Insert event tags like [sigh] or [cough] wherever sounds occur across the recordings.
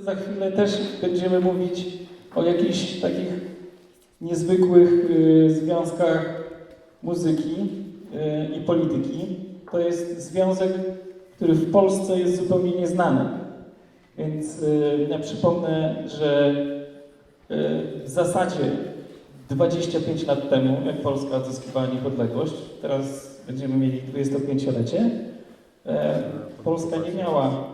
Za chwilę też będziemy mówić o jakichś takich niezwykłych y, związkach muzyki y, i polityki. To jest związek, który w Polsce jest zupełnie nieznany. Więc y, ja przypomnę, że y, w zasadzie 25 lat temu, jak Polska odzyskiwała niepodległość, teraz będziemy mieli 25-lecie, e, Polska nie miała,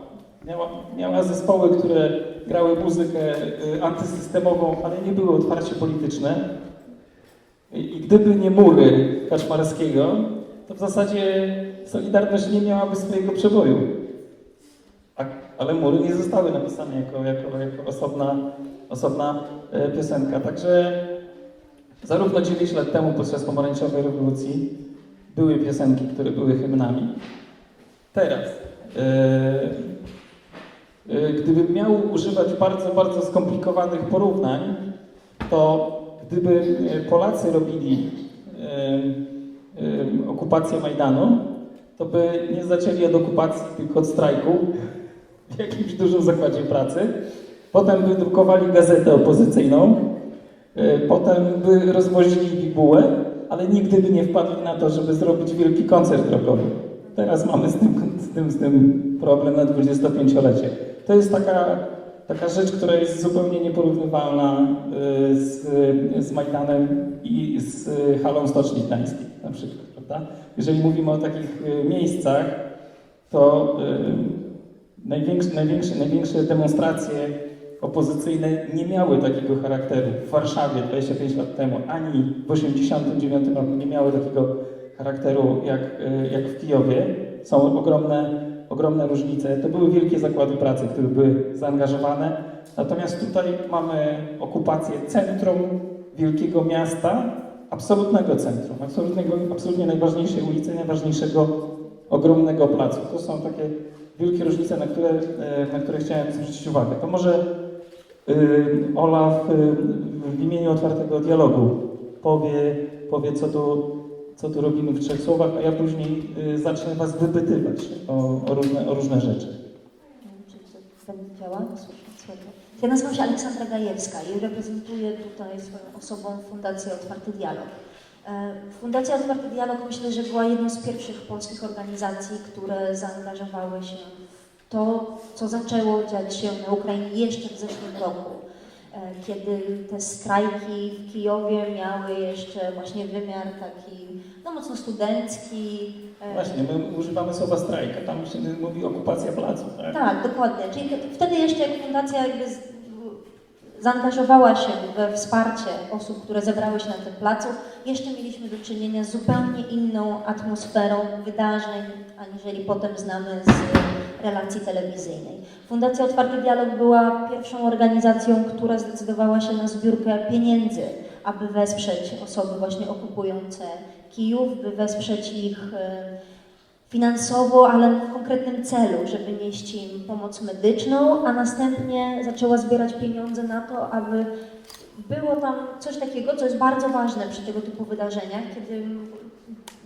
miała, miała zespoły, które grały muzykę y, antysystemową, ale nie były otwarcie polityczne. I, gdyby nie mury Kaczmarskiego, to w zasadzie Solidarność nie miałaby swojego przeboju. A, ale mury nie zostały napisane jako, jako, jako osobna, osobna e, piosenka. Także zarówno 9 lat temu podczas pomarańczowej rewolucji były piosenki, które były hymnami. Teraz, e, e, gdybym miał używać bardzo, bardzo skomplikowanych porównań, to gdyby e, Polacy robili e, e, okupację Majdanu, to by nie zaczęli od okupacji, tylko od strajku w jakimś dużym zakładzie pracy. Potem by drukowali gazetę opozycyjną, e, potem by rozwozili bibułę, ale nigdy by nie wpadli na to, żeby zrobić wielki koncert rockowy. Teraz mamy z tym, z tym, z tym problem na 25-lecie. To jest taka, taka rzecz, która jest zupełnie nieporównywalna e, z, z Majdanem i z halą Stoczni Gdańskiej na przykład, prawda? Jeżeli mówimy o takich e, miejscach, to e, największe, największe, największe demonstracje opozycyjne nie miały takiego charakteru. W Warszawie 25 lat temu, ani w 89 roku nie miały takiego charakteru jak, jak w Kijowie. Są ogromne, ogromne różnice. To były wielkie zakłady pracy, które były zaangażowane. Natomiast tutaj mamy okupację centrum wielkiego miasta, absolutnego centrum, absolutnego, absolutnie najważniejszej ulicy, najważniejszego ogromnego placu. To są takie wielkie różnice, na które, e, na które chciałem zwrócić uwagę. To może y, Olaf y, w imieniu otwartego dialogu powie, powie co, tu, co tu robimy w trzech słowach, a ja później y, zacznę Was wypytywać o, o, różne, o różne rzeczy. Słyszę. Ja nazywam się Aleksandra Gajewska i reprezentuję tutaj swoją osobą Fundację Otwarty Dialog. E, Fundacja Otwarty Dialog myślę, że była jedną z pierwszych polskich organizacji, które zaangażowały się w to, co zaczęło dziać się na Ukrainie jeszcze w zeszłym roku, e, kiedy te strajki w Kijowie miały jeszcze właśnie wymiar taki no, mocno studencki. e, Właśnie, my używamy słowa strajka, tam się mówi okupacja placu, tak? tak, dokładnie. Czyli wtedy jeszcze jak fundacja jakby zaangażowała się we wsparcie osób, które zebrały się na tym placu, jeszcze mieliśmy do czynienia z zupełnie inną atmosferą wydarzeń, aniżeli potem znamy z relacji telewizyjnej. Fundacja Otwarty Dialog była pierwszą organizacją, która zdecydowała się na zbiórkę pieniędzy, aby wesprzeć osoby właśnie okupujące Kijów, by wesprzeć ich e, finansowo, ale w konkretnym celu, żeby nieść im pomoc medyczną, a następnie zaczęła zbierać pieniądze na to, aby było tam coś takiego, co jest bardzo ważne przy tego typu wydarzeniach, kiedy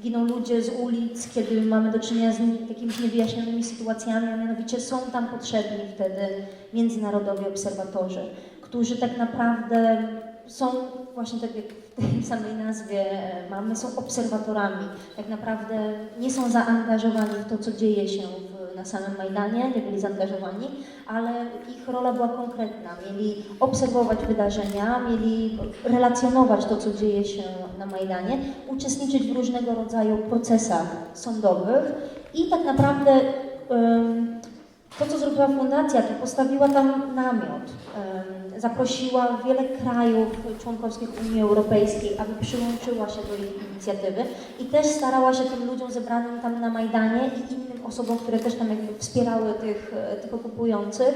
giną ludzie z ulic, kiedy mamy do czynienia z takimiś niewyjaśnionymi sytuacjami, a mianowicie są tam potrzebni wtedy międzynarodowi obserwatorzy, którzy tak naprawdę są właśnie tak jak w tej samej nazwie e, mamy, są obserwatorami. Tak naprawdę nie są zaangażowani w to, co dzieje się w, na samym Majdanie, nie byli zaangażowani, ale ich rola była konkretna. Mieli obserwować wydarzenia, mieli relacjonować to, co dzieje się na Majdanie, uczestniczyć w różnego rodzaju procesach sądowych i tak naprawdę em, to, co zrobiła fundacja, to postawiła tam namiot. Zaprosiła wiele krajów członkowskich Unii Europejskiej, aby przyłączyła się do jej inicjatywy i też starała się tym ludziom zebranym tam na Majdanie i innym osobom, które też tam jakby wspierały tych, e, tych okupujących,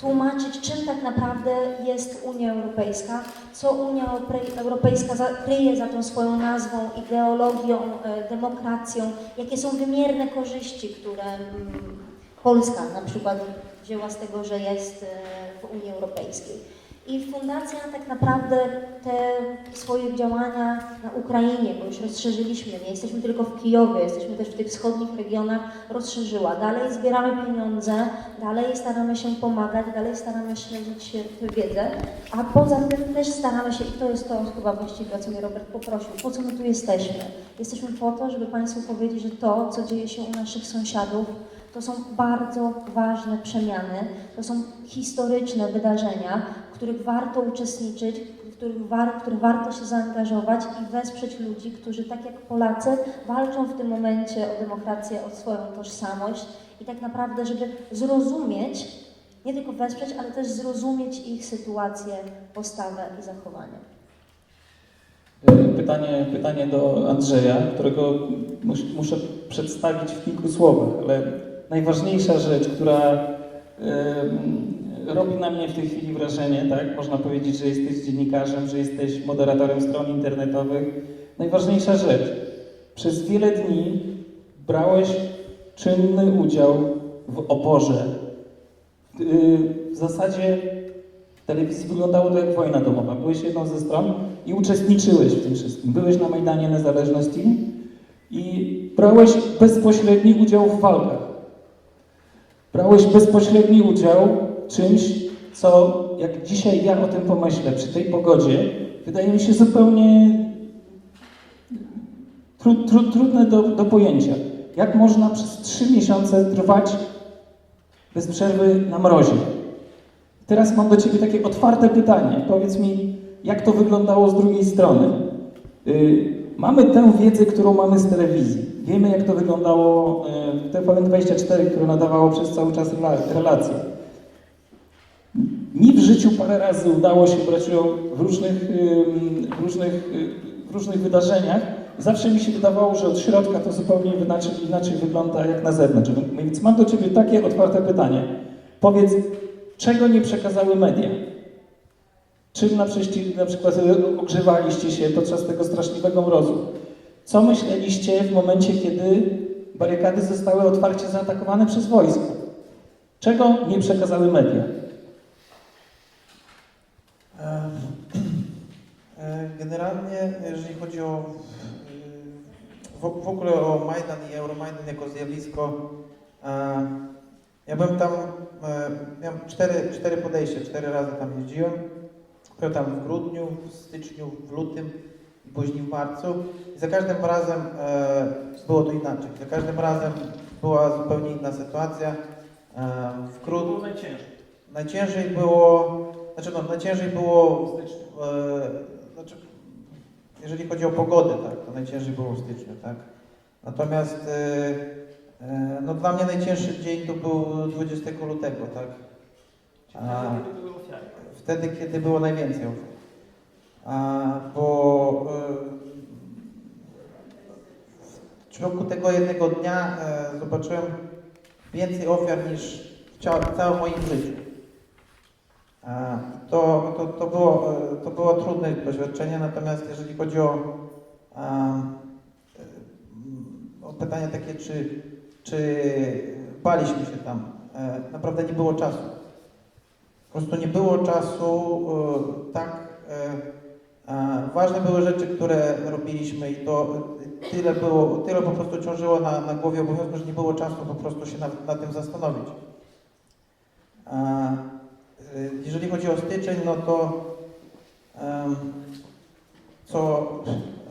tłumaczyć, czym tak naprawdę jest Unia Europejska, co Unia Europej- Europejska kryje za tą swoją nazwą, ideologią, e, demokracją, jakie są wymierne korzyści, które mm, Polska na przykład wzięła z tego, że jest e, w Unii Europejskiej. I fundacja tak naprawdę te swoje działania na Ukrainie, bo już rozszerzyliśmy, nie jesteśmy tylko w Kijowie, jesteśmy też w tych wschodnich regionach, rozszerzyła. Dalej zbieramy pieniądze, dalej staramy się pomagać, dalej staramy się śledzić tę wiedzę, a poza tym też staramy się, i to jest to chyba właściwie, o co mnie Robert poprosił, po co my tu jesteśmy? Jesteśmy po to, żeby Państwu powiedzieć, że to, co dzieje się u naszych sąsiadów, to są bardzo ważne przemiany, to są historyczne wydarzenia, w których warto uczestniczyć, w których, war, w których warto się zaangażować i wesprzeć ludzi, którzy tak jak Polacy walczą w tym momencie o demokrację, o swoją tożsamość i tak naprawdę, żeby zrozumieć, nie tylko wesprzeć, ale też zrozumieć ich sytuację, postawę i zachowanie. Pytanie, pytanie do Andrzeja, którego mus, muszę przedstawić w kilku słowach, ale najważniejsza rzecz, która em, robi na mnie w tej chwili wrażenie, tak? Można powiedzieć, że jesteś dziennikarzem, że jesteś moderatorem stron internetowych. Najważniejsza rzecz. Przez wiele dni brałeś czynny udział w oporze. Y, W zasadzie w telewizji wyglądało to jak wojna domowa. Byłeś jedną ze stron i uczestniczyłeś w tym wszystkim. Byłeś na Majdanie Niezależności i brałeś bezpośredni udział w walkach. Brałeś bezpośredni udział czymś, co jak dzisiaj ja o tym pomyślę, przy tej pogodzie, wydaje mi się zupełnie tru, tru, trudne do, do pojęcia. Jak można przez trzy miesiące trwać bez przerwy na mrozie? Teraz mam do Ciebie takie otwarte pytanie. Powiedz mi, jak to wyglądało z drugiej strony? Yy, mamy tę wiedzę, którą mamy z telewizji. Wiemy, jak to wyglądało w TVN24, które nadawało przez cały czas rela- relacje. Mi w życiu parę razy udało się brać udział w różnych, ym, w różnych, y, w różnych wydarzeniach. Zawsze mi się wydawało, że od środka to zupełnie inaczej, inaczej wygląda jak na zewnątrz. Więc mam do Ciebie takie otwarte pytanie. Powiedz, czego nie przekazały media? Czym na, na przykład ogrzewaliście się podczas tego straszliwego mrozu? Co myśleliście w momencie, kiedy barykady zostały otwarcie zaatakowane przez wojsko? Czego nie przekazały media? [clears throat] E, Generalnie, jeżeli chodzi o e, w, ogóle o Majdan i Euromajdan jako zjawisko, e, ja byłem tam, miałem cztery, cztery podejścia, cztery razy tam jeździłem. Byłem tam w grudniu, w styczniu, w lutym później w marcu. I za każdym razem e, było to inaczej. Za każdym razem była zupełnie inna sytuacja. E, w grudniu, najciężej. Najciężej było, znaczy no, najciężej było, e, znaczy, jeżeli chodzi o pogodę, tak, to najciężej było w styczniu, tak. Natomiast e, e, no, dla mnie najcięższy dzień to był 20 lutego, tak. A, wtedy, kiedy było najwięcej ofiar. Bo e, w ciągu tego jednego dnia e, zobaczyłem więcej ofiar niż w całym moim życiu. To, to, to, było, e, to było trudne doświadczenie, natomiast jeżeli chodzi o, o pytanie takie, czy, czy baliśmy się tam, naprawdę nie było czasu. Po prostu nie było czasu, tak, ważne były rzeczy, które robiliśmy i to tyle było, tyle po prostu ciążyło na, na głowie obowiązku, że nie było czasu po prostu się nad, nad tym zastanowić. E, Jeżeli chodzi o styczeń, no to co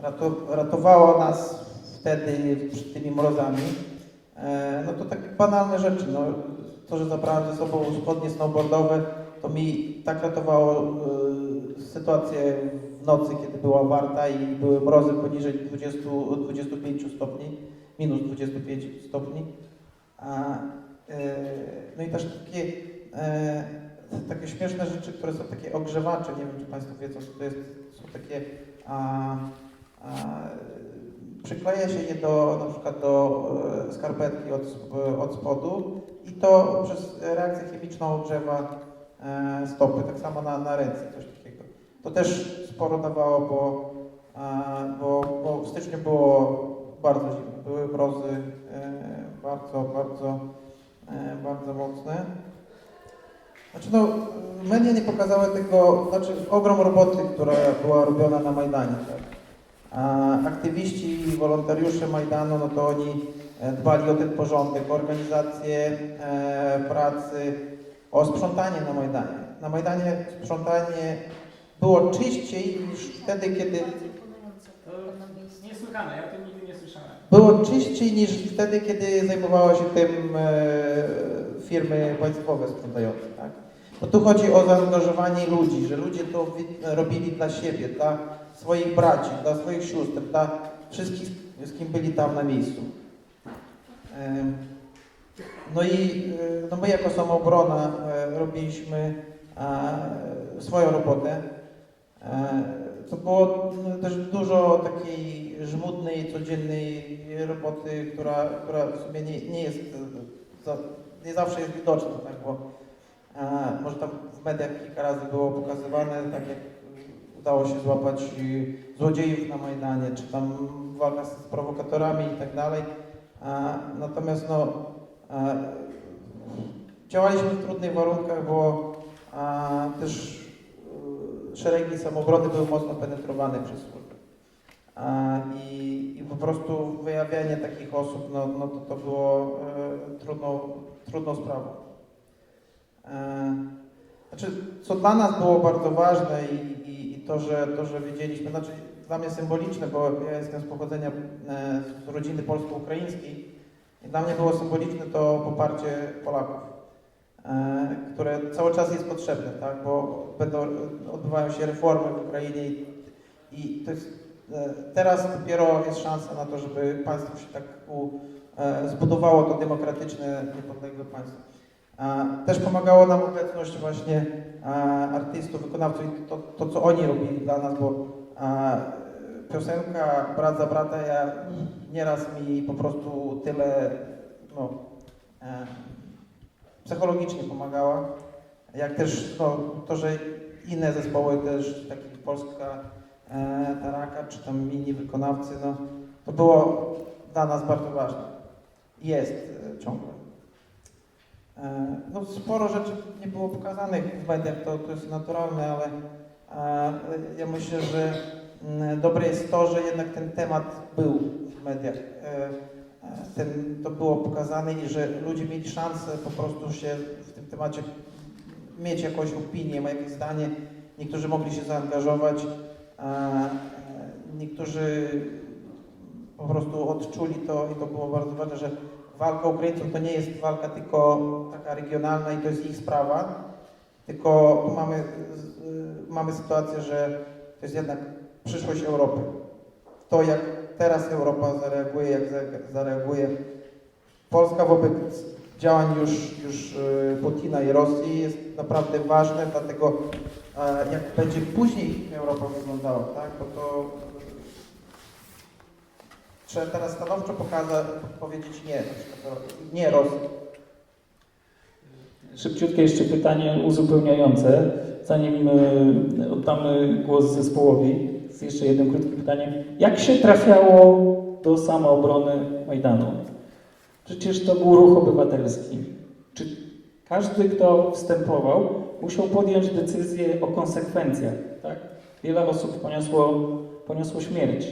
rato, ratowało nas wtedy przed tymi mrozami, e, no to takie banalne rzeczy. No, to, że zabrałem ze sobą spodnie snowboardowe, to mi tak ratowało sytuację w nocy, kiedy była warta i były mrozy poniżej 20, 25 stopni, minus 25 stopni. A, e, no i też takie, e, takie śmieszne rzeczy, które są takie ogrzewacze, nie wiem czy Państwo wiedzą co to jest, są takie, a, a, przykleja się je do, na przykład do e, skarpetki od, od spodu i to przez reakcję chemiczną ogrzewa stopy, tak samo na, na ręce, coś takiego. To też sporo dawało, bo, a, bo, bo w styczniu było bardzo zimno, były mrozy e, bardzo, bardzo, e, bardzo mocne. Znaczy no, media nie pokazały tego, znaczy ogrom roboty, która była robiona na Majdanie. Tak? A aktywiści i wolontariusze Majdanu, no to oni e, dbali o ten porządek, organizację e, pracy, o sprzątanie na Majdanie. Na Majdanie sprzątanie było czyściej niż wtedy, kiedy Niesłychane, ja to nigdy nie słyszałem. było czyściej niż wtedy, kiedy zajmowały się tym e, firmy państwowe sprzątające. Tak? Bo tu chodzi o zaangażowanie ludzi, że ludzie to robili dla siebie, dla swoich braci, dla swoich sióstr, dla wszystkich, z kim byli tam na miejscu. Em, No i e, no my jako samoobrona e, robiliśmy e, swoją robotę. E, To było no, też dużo takiej żmudnej, codziennej roboty, która, która w sumie nie, nie jest, e, nie zawsze jest widoczna, tak, bo e, może tam w mediach kilka razy było pokazywane, tak jak udało się złapać złodziejów na Majdanie, czy tam walka z prowokatorami i tak dalej. E, Natomiast no, e, działaliśmy w trudnych warunkach, bo e, też e, szeregi samoobrony były mocno penetrowane przez służby. I, I po prostu wyjawianie takich osób, no, no to, to było e, trudną, trudną sprawą. E, Znaczy, co dla nas było bardzo ważne i, i, i to, że, to, że wiedzieliśmy, znaczy dla mnie symboliczne, bo ja jestem z pochodzenia e, z rodziny polsko-ukraińskiej i dla mnie było symboliczne to poparcie Polaków, które cały czas jest potrzebne, tak, bo będą, odbywają się reformy w Ukrainie i, i to jest, e, teraz dopiero jest szansa na to, żeby państwo się tak u, e, zbudowało to demokratyczne, niepodległe państwo. Też pomagało nam obecność właśnie e, artystów, wykonawców i to, to, co oni robili dla nas, bo e, piosenka Brat za brata ja, nieraz mi po prostu tyle no, e, psychologicznie pomagała, jak też no, to, że inne zespoły też, takie jak Polska e, Taraka, czy tam inni wykonawcy, no, to było dla nas bardzo ważne. Jest e, ciągle. E, No, sporo rzeczy nie było pokazanych w mediach, to, to jest naturalne, ale e, ja myślę, że mm, dobre jest to, że jednak ten temat był w mediach. E, Ten, to było pokazane i że ludzie mieli szansę po prostu się w tym temacie mieć jakąś opinię, jakieś zdanie. Niektórzy mogli się zaangażować, e, niektórzy po prostu odczuli to i to było bardzo ważne, że walka Ukraińców to nie jest walka tylko taka regionalna i to jest ich sprawa, tylko mamy, z- mamy sytuację, że to jest jednak przyszłość Europy. To jak teraz Europa zareaguje, jak za- zareaguje Polska wobec działań już, już y, Putina i Rosji jest naprawdę ważne, dlatego jak będzie później Europa wyglądała, tak, to to trzeba teraz stanowczo pokazać, powiedzieć nie, nie Rosji. Szybciutkie jeszcze pytanie uzupełniające, zanim e, oddamy głos zespołowi. Jeszcze jedno krótkie pytanie. Jak się trafiało do samoobrony Majdanu? Przecież to był ruch obywatelski. Czy każdy, kto wstępował, musiał podjąć decyzję o konsekwencjach? Tak? Wiele osób poniosło, poniosło śmierć,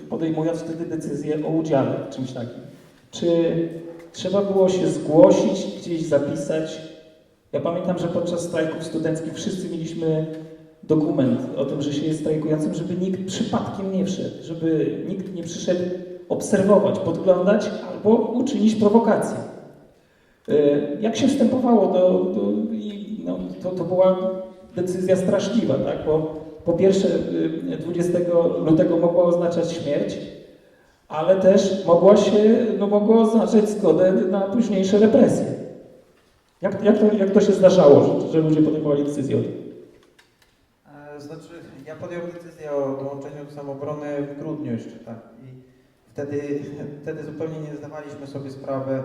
y, podejmując wtedy decyzję o udziale w czymś takim. Czy trzeba było się zgłosić, gdzieś zapisać? Ja pamiętam, że podczas strajków studenckich wszyscy mieliśmy dokument o tym, że się jest strajkującym, żeby nikt przypadkiem nie wszedł, żeby nikt nie przyszedł obserwować, podglądać albo uczynić prowokację. Y, Jak się wstępowało do, do no, to, to była decyzja straszliwa, tak? Bo po pierwsze y, 20 lutego mogła oznaczać śmierć, ale też mogła się, no, mogło oznaczać zgodę na późniejsze represje. Jak, jak, to, jak to się zdarzało, że, że ludzie podejmowali decyzję o tym? Ja podjąłem decyzję o dołączeniu do samoobrony w grudniu jeszcze, tak. I wtedy, [laughs] wtedy zupełnie nie zdawaliśmy sobie sprawy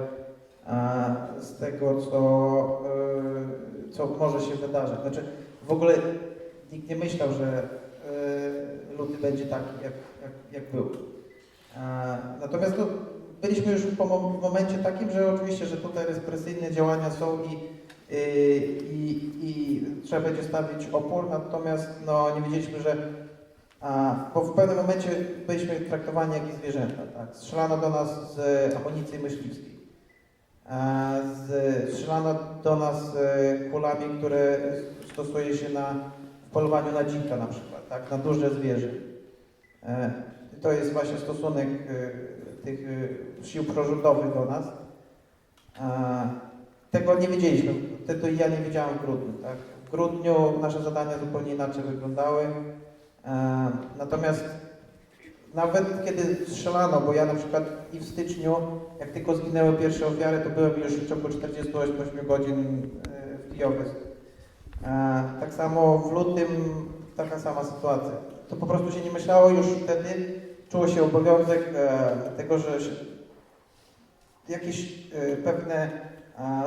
e, z tego, co, e, co może się wydarzyć. Znaczy, w ogóle nikt nie myślał, że e, luty będzie taki, jak, jak, jak był. E, Natomiast no, byliśmy już po mo- momencie takim, że oczywiście, że tutaj represyjne działania są i y, i, i trzeba będzie stawić opór, natomiast no, nie wiedzieliśmy, że a, bo w pewnym momencie byliśmy traktowani jak zwierzęta. Tak? Strzelano do nas z amunicji myśliwskiej. A, Z, strzelano do nas e, kulami, które stosuje się na w polowaniu na dzika na przykład, tak? na duże zwierzę. E, To jest właśnie stosunek e, tych e, sił prorządowych do nas. E, Tego nie wiedzieliśmy, tego ja nie wiedziałem w grudniu. Tak? W grudniu nasze zadania zupełnie inaczej wyglądały. E, Natomiast nawet kiedy strzelano, bo ja na przykład i w styczniu, jak tylko zginęły pierwsze ofiary, to byłem już w ciągu 48 godzin e, w Kijowie. Tak samo w lutym taka sama sytuacja. To po prostu się nie myślało już wtedy, czuło się obowiązek e, tego, że jakieś pewne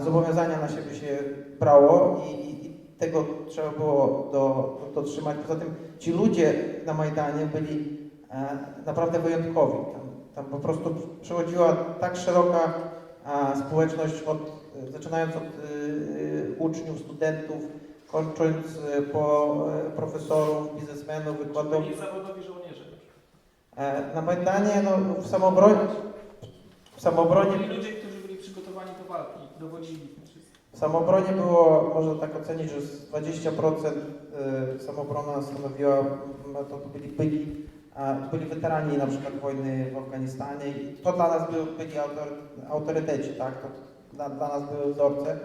zobowiązania na siebie się brało i, i, i tego trzeba było do, dotrzymać. Poza tym ci ludzie na Majdanie byli e, naprawdę wyjątkowi. Tam, tam po prostu przechodziła tak szeroka e, społeczność, od, e, zaczynając od e, e, uczniów, studentów, kończąc e, po e, profesorów, biznesmenów, wykładowców. zawodowi żołnierze. E, Na Majdanie, no, w samobronie, w samobronie ludzie, którzy byli przygotowani dowodzili. W samobronie było, można tak ocenić, że z 20% y, samobrona stanowiła, no to byli, byli, byli weterani na przykład wojny w Afganistanie i to dla nas byli autory, autoryteci, tak? To dla, dla nas były wzorce.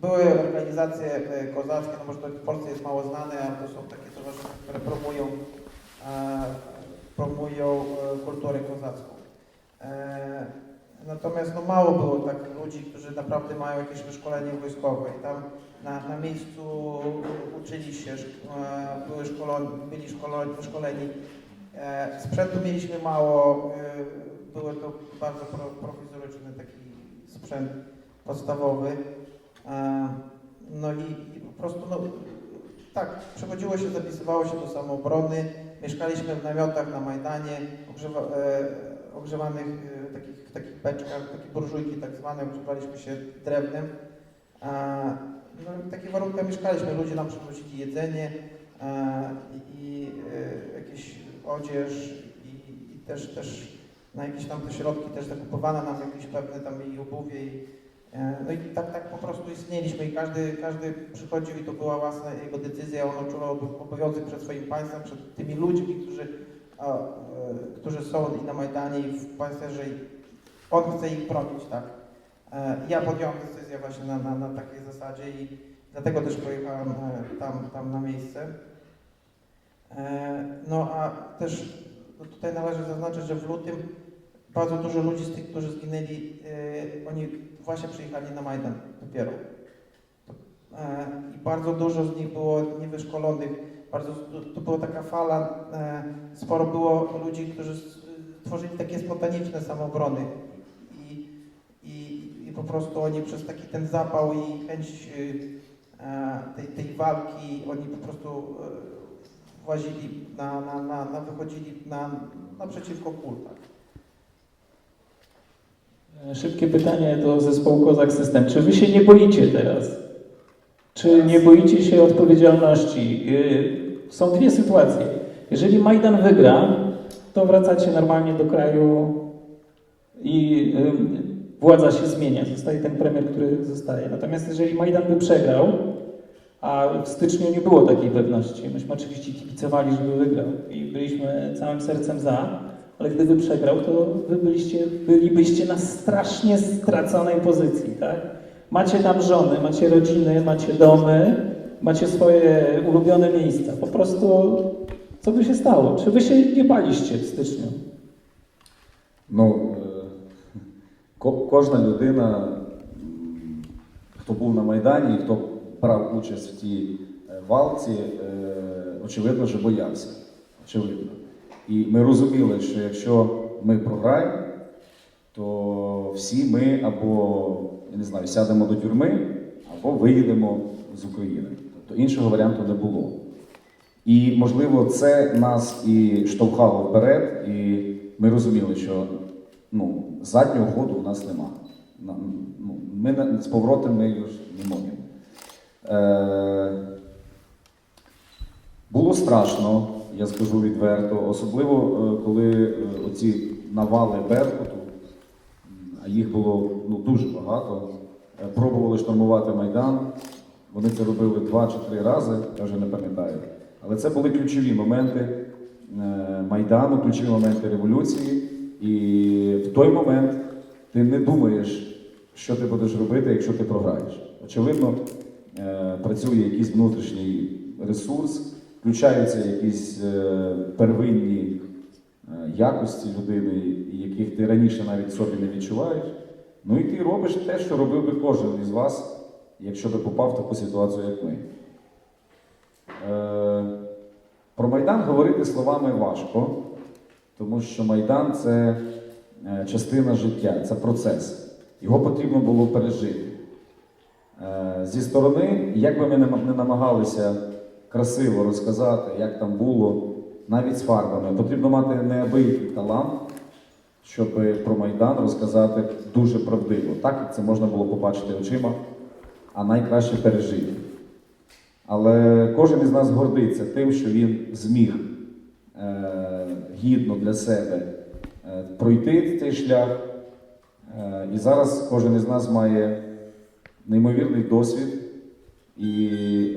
Były organizacje kozackie, no może to w Polsce jest mało znane, ale to są takie towarzystwa, które promują, e, promują e, kulturę kozacką. Natomiast no, mało było takich ludzi, którzy naprawdę mają jakieś wyszkolenie wojskowe i tam na, na miejscu uczyli się, e, były szkoleni, byli szkoleni, wyszkoleni. E, Sprzętu mieliśmy mało, e, było to bardzo pro, prowizoryczny taki sprzęt podstawowy. No i, i po prostu no, tak, przychodziło się, zapisywało się do samoobrony, mieszkaliśmy w namiotach na Majdanie, ogrzewa, e, ogrzewanych e, takich, takich beczkach, takie burżujki tak zwane, ogrzewaliśmy się drewnem. No, w takich warunkach mieszkaliśmy, ludzie nam przynosili jedzenie i, e, jakieś odzież i, i też, też na jakieś tam te środki też zakupowano nam jakieś pewne tam i obuwie i, e, no i tak, tak po prostu istnieliśmy. I każdy, każdy przychodził i to była własna jego decyzja, on obo- obowiązek przed swoim państwem, przed tymi ludźmi, którzy, a, e, którzy są i na Majdanie i w państwie, że on chce ich bronić, tak. E, Ja podjąłem decyzję właśnie na, na, na takiej zasadzie i dlatego też pojechałem e, tam, tam na miejsce. E, No a też no tutaj należy zaznaczyć, że w lutym bardzo dużo ludzi z tych, którzy zginęli, e, oni właśnie przyjechali na Majdan dopiero. E, I bardzo dużo z nich było niewyszkolonych, bardzo, to była taka fala, e, sporo było ludzi, którzy tworzyli takie spontaniczne samoobrony i, i, i po prostu oni przez taki ten zapał i chęć e, e, tej, tej walki, oni po prostu e, włazili, na, na, na, na wychodzili na, naprzeciwko kul. Szybkie pytanie do zespołu Kozak System. Czy wy się nie boicie teraz? Czy nie boicie się odpowiedzialności? Są dwie sytuacje. Jeżeli Majdan wygra, to wracacie normalnie do kraju i yy, władza się zmienia. Zostaje ten premier, który zostaje. Natomiast jeżeli Majdan by przegrał, a w styczniu nie było takiej pewności, myśmy oczywiście kibicowali, żeby wygrał i byliśmy całym sercem za, ale gdyby przegrał, to wy byliście, bylibyście na strasznie straconej pozycji, tak? Macie tam żony, macie rodziny, macie domy, macie swoje ulubione miejsca. Po prostu, co by się stało? Czy wy się nie baliście w styczniu? Ну, е, ко- кожна людина, м, хто був на Майдані, хто брав участь в тій е, валці, е, очевидно, що боявся. Очевидно. І ми розуміли, що якщо ми програємо, то всі ми або я не знаю, сядемо до тюрми, або виїдемо з України. Тобто іншого варіанту не було. І, можливо, це нас і штовхало вперед, і ми розуміли, що ну, заднього ходу у нас нема. ну, ми з поворотом ми już не можемо. Е, було страшно, я скажу відверто, особливо е, коли е, оці навали Беркуту, а їх було ну, дуже багато, е, пробували штурмувати Майдан. Вони це робили два чи три рази, я вже не пам'ятаю. Але це були ключові моменти е, Майдану, ключові моменти революції. І в той момент ти не думаєш, що ти будеш робити, якщо ти програєш. Очевидно, е, працює якийсь внутрішній ресурс, включаються якісь е, первинні якості людини, яких ти раніше навіть собі не відчуваєш. Ну і ти робиш те, що робив би кожен із вас, якщо би попав в таку ситуацію, як ми. Е, про Майдан говорити словами важко, тому що Майдан це е, частина життя, це процес. Його потрібно було пережити. Е, Зі сторони, як би ми не не намагалися красиво розказати, як там було, навіть з фарбами, потрібно мати неабиякий талант, щоб про Майдан розказати дуже правдиво, так як це можна було побачити очима, а найкраще пережити. Але кожен із нас гордиться тим, що він зміг е, гідно для себе е, пройти цей шлях. Е, і зараз кожен із нас має неймовірний досвід і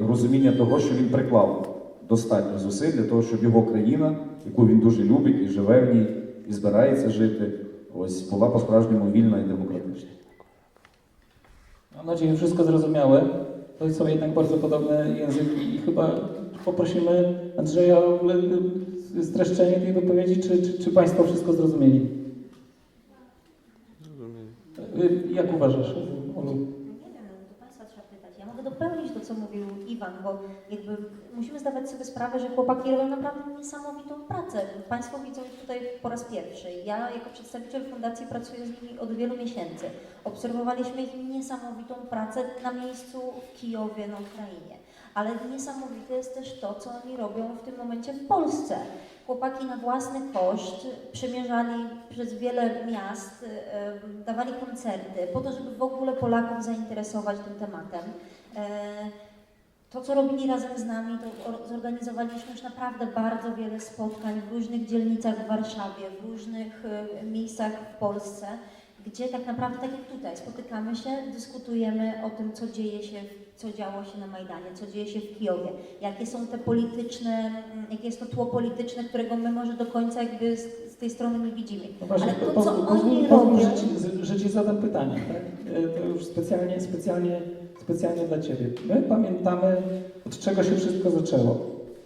розуміння того, що він приклав достатньо зусиль для того, щоб його країна, яку він дуже любить і живе в ній, і збирається жити, ось була по-справжньому вільна і демократична. Mam nadzieję, że wszystko zrozumiałe. To są jednak bardzo podobne języki i chyba poprosimy Andrzeja o ogóle y, streszczenie tej wypowiedzi, czy, czy, czy Państwo wszystko zrozumieli? Y, Jak uważasz, Olu? Nie wiem, no to Państwa trzeba pytać. Ja mogę dopełnić to, co mówił Iwan, bo jakby musimy zdawać sobie sprawę, że chłopaki robią naprawdę niesamowitą pracę. Państwo widzą ich tutaj po raz pierwszy. Ja jako przedstawiciel fundacji pracuję z nimi od wielu miesięcy. Obserwowaliśmy ich niesamowitą pracę na miejscu w Kijowie, na Ukrainie. Ale niesamowite jest też to, co oni robią w tym momencie w Polsce. Chłopaki na własny koszt przemierzali przez wiele miast, e, dawali koncerty po to, żeby w ogóle Polaków zainteresować tym tematem. E, To, co robili razem z nami, to or- zorganizowaliśmy już naprawdę bardzo wiele spotkań w różnych dzielnicach w Warszawie, w różnych e, miejscach w Polsce, gdzie tak naprawdę, tak jak tutaj, spotykamy się, dyskutujemy o tym, co dzieje się, co działo się na Majdanie, co dzieje się w Kijowie, jakie są te polityczne, jakie jest to tło polityczne, którego my może do końca jakby z, z tej strony nie widzimy. No właśnie, Ale to, po- co pozwól, oni pozwól, robią... że, ci, że Ci zadam pytanie, tak? E, To już specjalnie, specjalnie, specjalnie dla Ciebie. My pamiętamy, od czego się wszystko zaczęło.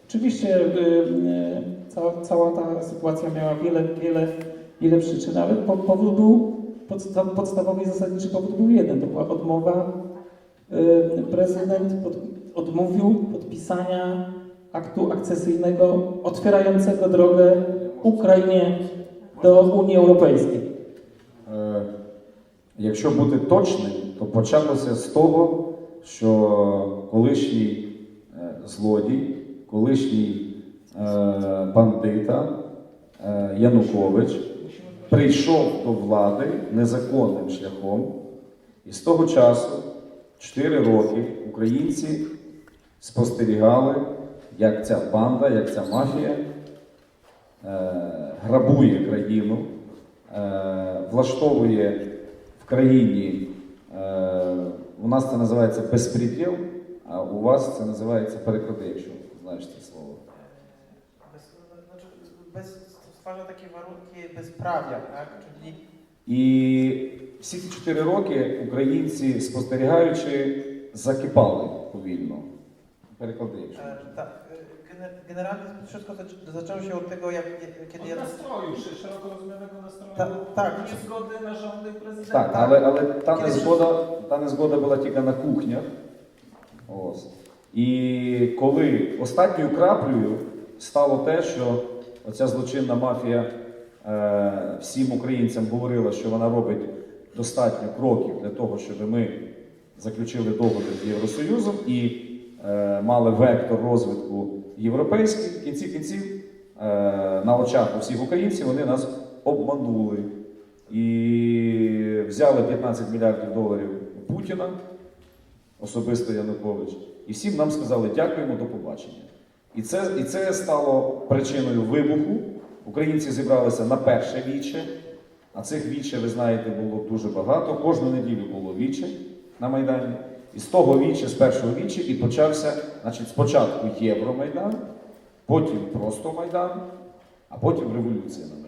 Oczywiście y, y, cała, cała ta sytuacja miała wiele, wiele, wiele przyczyn, ale po, powód był, podsta, podstawowy i zasadniczy powód był jeden. To była odmowa, y, prezydent pod, odmówił podpisania aktu akcesyjnego otwierającego drogę Ukrainie do Unii Europejskiej. Е, Якщо бути точним, то почалося з того, що колишній е, злодій, колишній е, бандита е, Янукович прийшов до влади незаконним шляхом, і з того часу, 4 роки, українці спостерігали, як ця банда, як ця мафія е, грабує країну, влаштовує в країні, у нас це називається безпреділ, а у вас це називається переклади, якщо знаєш це слово. Stwarza takie warunki bezprawia, tak? Czyli І всі ці чотири роки українці, спостерігаючи, закипали повільно. Переклади, якщо. Generalnie wszystko zac- zaczęło się od tego, jak, kiedy ja... nastroju, szeroko rozumianego nastroju, Ta- tak. niezgody na rządy prezydenta. Так, але, але та незгода, та незгода була тільки на кухнях. Ось. І коли останньою краплею стало те, що оця злочинна мафія е, всім українцям говорила, що вона робить достатньо кроків для того, щоб ми заключили договір з Євросоюзом і е, мали вектор розвитку європейський, в кінці кінців е, на очах у всіх українців вони нас обманули. і взяли 15 мільярдів доларів Путіна, особисто Янукович, і всім нам сказали дякуємо, до побачення. І це, і це стало причиною вибуху. Українці зібралися на перше віче, а цих віче, ви знаєте, було дуже багато. Кожну неділю було віче на Майдані. І з того віччя, з першого віччя, і почався, значить, спочатку Євромайдан, потім просто Майдан, а потім революція на.